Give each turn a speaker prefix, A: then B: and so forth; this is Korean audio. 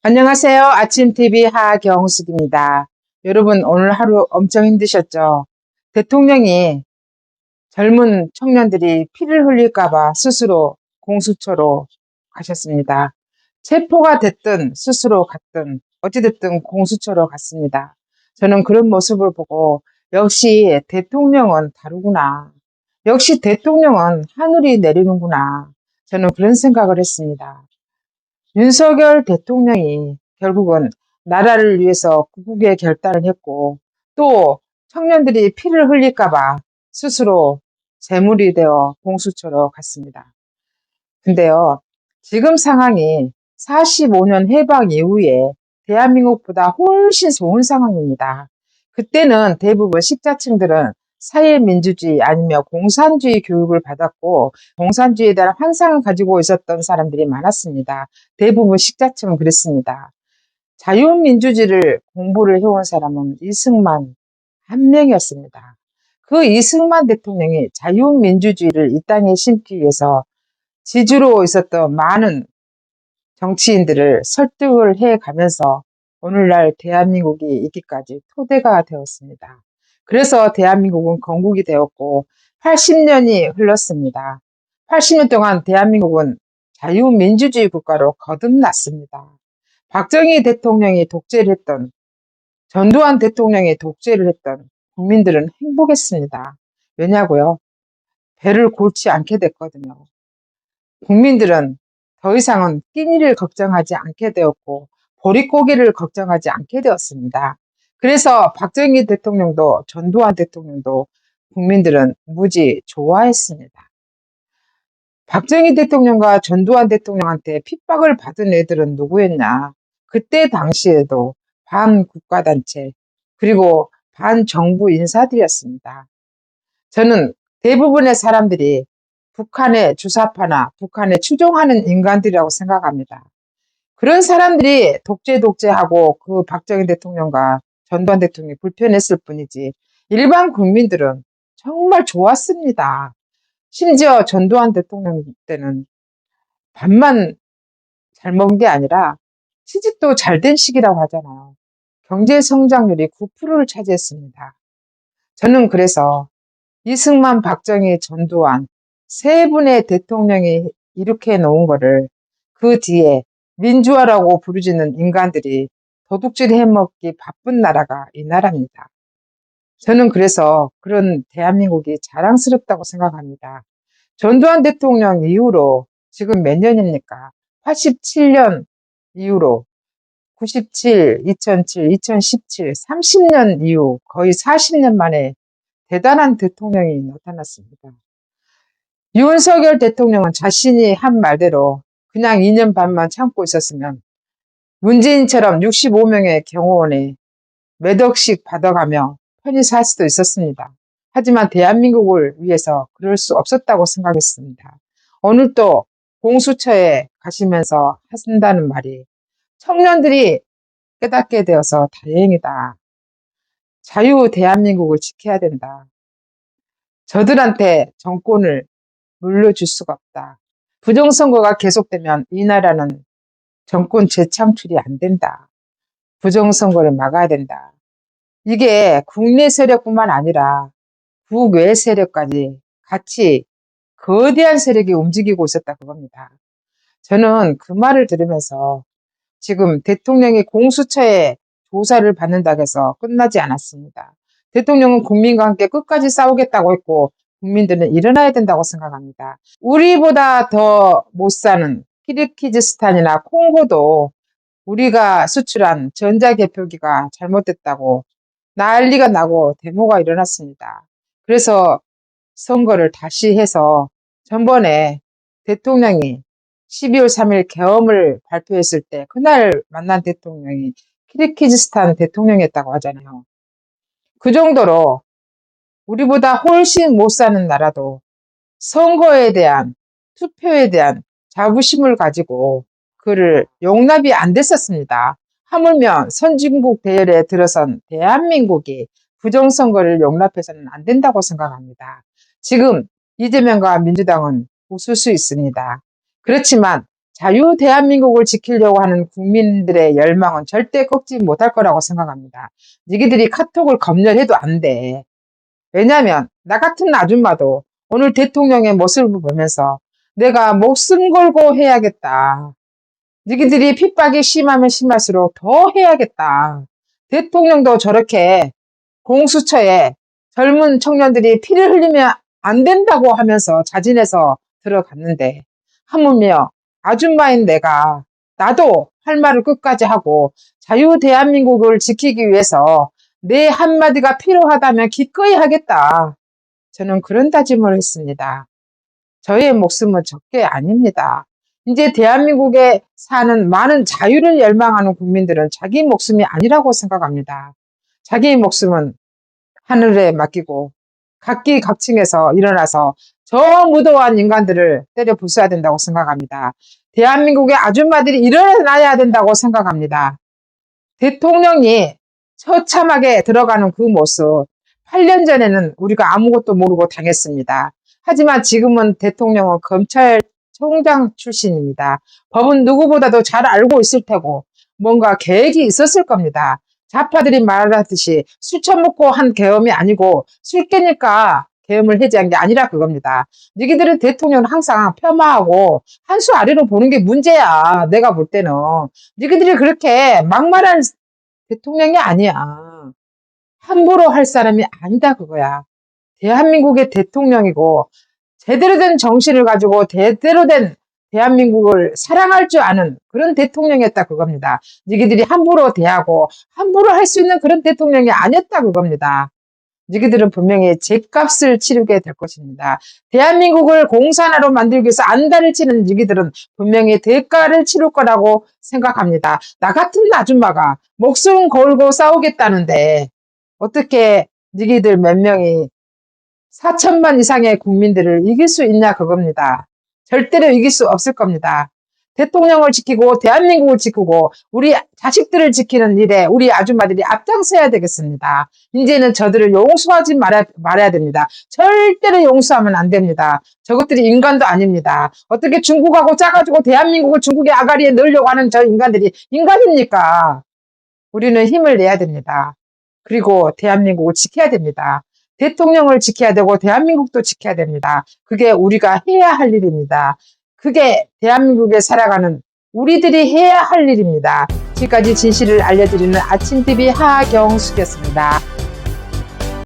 A: 안녕하세요. 아침TV 하경숙입니다. 여러분, 오늘 하루 엄청 힘드셨죠? 대통령이 젊은 청년들이 피를 흘릴까봐 스스로 공수처로 가셨습니다. 체포가 됐든 스스로 갔든 어찌됐든 공수처로 갔습니다. 저는 그런 모습을 보고 역시 대통령은 다르구나. 역시 대통령은 하늘이 내리는구나. 저는 그런 생각을 했습니다. 윤석열 대통령이 결국은 나라를 위해서 구국의 결단을 했고 또 청년들이 피를 흘릴까봐 스스로 재물이 되어 공수처로 갔습니다. 근데요, 지금 상황이 45년 해방 이후에 대한민국보다 훨씬 좋은 상황입니다. 그때는 대부분 식자층들은 사회민주주의 아니면 공산주의 교육을 받았고 공산주의에 대한 환상을 가지고 있었던 사람들이 많았습니다. 대부분 식자층은 그랬습니다. 자유민주주의를 공부를 해온 사람은 이승만 한 명이었습니다. 그 이승만 대통령이 자유민주주의를 이 땅에 심기 위해서 지주로 있었던 많은 정치인들을 설득을 해 가면서 오늘날 대한민국이 있기까지 토대가 되었습니다. 그래서 대한민국은 건국이 되었고 80년이 흘렀습니다. 80년 동안 대한민국은 자유민주주의 국가로 거듭났습니다. 박정희 대통령이 독재를 했던 전두환 대통령이 독재를 했던 국민들은 행복했습니다. 왜냐고요? 배를 골치 않게 됐거든요. 국민들은 더 이상은 끼니를 걱정하지 않게 되었고 보릿고기를 걱정하지 않게 되었습니다. 그래서 박정희 대통령도 전두환 대통령도 국민들은 무지 좋아했습니다. 박정희 대통령과 전두환 대통령한테 핍박을 받은 애들은 누구였냐? 그때 당시에도 반국가단체 그리고 반정부 인사들이었습니다. 저는 대부분의 사람들이 북한의 주사파나 북한에 추종하는 인간들이라고 생각합니다. 그런 사람들이 독재 독재하고 그 박정희 대통령과 전두환 대통령이 불편했을 뿐이지 일반 국민들은 정말 좋았습니다. 심지어 전두환 대통령 때는 밥만 잘 먹은 게 아니라 시집도 잘 된 시기라고 하잖아요. 경제 성장률이 9%를 차지했습니다. 저는 그래서 이승만, 박정희, 전두환 세 분의 대통령이 이렇게 놓은 거를 그 뒤에 민주화라고 부르짖는 인간들이 도둑질 해먹기 바쁜 나라가 이 나라입니다. 저는 그래서 그런 대한민국이 자랑스럽다고 생각합니다. 전두환 대통령 이후로 지금 몇 년입니까? 87년 이후로 97, 2007, 2017, 30년 이후 거의 40년 만에 대단한 대통령이 나타났습니다. 윤석열 대통령은 자신이 한 말대로 그냥 2년 반만 참고 있었으면 문재인처럼 65명의 경호원에 몇 억씩 받아가며 편히 살 수도 있었습니다. 하지만 대한민국을 위해서 그럴 수 없었다고 생각했습니다. 오늘 또 공수처에 가시면서 하신다는 말이 청년들이 깨닫게 되어서 다행이다. 자유 대한민국을 지켜야 된다. 저들한테 정권을 물려줄 수가 없다. 부정선거가 계속되면 이 나라는 정권 재창출이 안 된다. 부정선거를 막아야 된다. 이게 국내 세력뿐만 아니라 국외 세력까지 같이 거대한 세력이 움직이고 있었다 그겁니다. 저는 그 말을 들으면서 지금 대통령이 공수처에 조사를 받는다고 해서 끝나지 않았습니다. 대통령은 국민과 함께 끝까지 싸우겠다고 했고 국민들은 일어나야 된다고 생각합니다. 우리보다 더 못 사는 키르키즈스탄이나 콩고도 우리가 수출한 전자개표기가 잘못됐다고 난리가 나고 데모가 일어났습니다. 그래서 선거를 다시 해서 전번에 대통령이 12월 3일 계엄을 발표했을 때 그날 만난 대통령이 키르키즈스탄 대통령이었다고 하잖아요. 그 정도로 우리보다 훨씬 못 사는 나라도 선거에 대한 투표에 대한 자부심을 가지고 그를 용납이 안 됐었습니다. 하물며 선진국 대열에 들어선 대한민국이 부정선거를 용납해서는 안 된다고 생각합니다. 지금 이재명과 민주당은 웃을 수 있습니다. 그렇지만 자유 대한민국을 지키려고 하는 국민들의 열망은 절대 꺾지 못할 거라고 생각합니다. 니기들이 카톡을 검열해도 안 돼. 왜냐면 나 같은 아줌마도 오늘 대통령의 모습을 보면서 내가 목숨 걸고 해야겠다. 니기들이 핍박이 심하면 심할수록 더 해야겠다. 대통령도 저렇게 공수처에 젊은 청년들이 피를 흘리면 안 된다고 하면서 자진해서 들어갔는데 하물며 아줌마인 내가 나도 할 말을 끝까지 하고 자유 대한민국을 지키기 위해서 내 한마디가 필요하다면 기꺼이 하겠다. 저는 그런 다짐을 했습니다. 저의 목숨은 적게 아닙니다. 이제 대한민국에 사는 많은 자유를 열망하는 국민들은 자기 목숨이 아니라고 생각합니다. 자기 목숨은 하늘에 맡기고 각기 각층에서 일어나서 저 무도한 인간들을 때려 부숴야 된다고 생각합니다. 대한민국의 아줌마들이 일어나야 된다고 생각합니다. 대통령이 처참하게 들어가는 그 모습, 8년 전에는 우리가 아무것도 모르고 당했습니다. 하지만 지금은 대통령은 검찰총장 출신입니다. 법은 누구보다도 잘 알고 있을 테고 뭔가 계획이 있었을 겁니다. 좌파들이 말하듯이 술 처먹고 한 계엄이 아니고 술 깨니까 계엄을 해제한 게 아니라 그겁니다. 너희들은 대통령은 항상 폄하하고 한 수 아래로 보는 게 문제야. 내가 볼 때는. 너희들이 그렇게 막말할 대통령이 아니야. 함부로 할 사람이 아니다 그거야. 대한민국의 대통령이고 제대로 된 정신을 가지고 제대로 된 대한민국을 사랑할 줄 아는 그런 대통령이었다 그겁니다. 너희들이 함부로 대하고 함부로 할 수 있는 그런 대통령이 아니었다 그겁니다. 너희들은 분명히 죗값을 치르게 될 것입니다. 대한민국을 공산화로 만들기 위해서 안달을 치는 너희들은 분명히 대가를 치를 거라고 생각합니다. 나 같은 아줌마가 목숨 걸고 싸우겠다는데 어떻게 너희들 몇 명이 4천만 이상의 국민들을 이길 수 있냐 그겁니다. 절대로 이길 수 없을 겁니다. 대통령을 지키고 대한민국을 지키고 우리 자식들을 지키는 일에 우리 아줌마들이 앞장서야 되겠습니다. 이제는 저들을 용서하지 말아, 말아야 됩니다. 절대로 용서하면 안 됩니다. 저것들이 인간도 아닙니다. 어떻게 중국하고 짜가지고 대한민국을 중국의 아가리에 넣으려고 하는 저 인간들이 인간입니까? 우리는 힘을 내야 됩니다. 그리고 대한민국을 지켜야 됩니다. 대통령을 지켜야 되고 대한민국도 지켜야 됩니다. 그게 우리가 해야 할 일입니다. 그게 대한민국에 살아가는 우리들이 해야 할 일입니다. 지금까지 진실을 알려드리는 아침TV 하경숙이었습니다.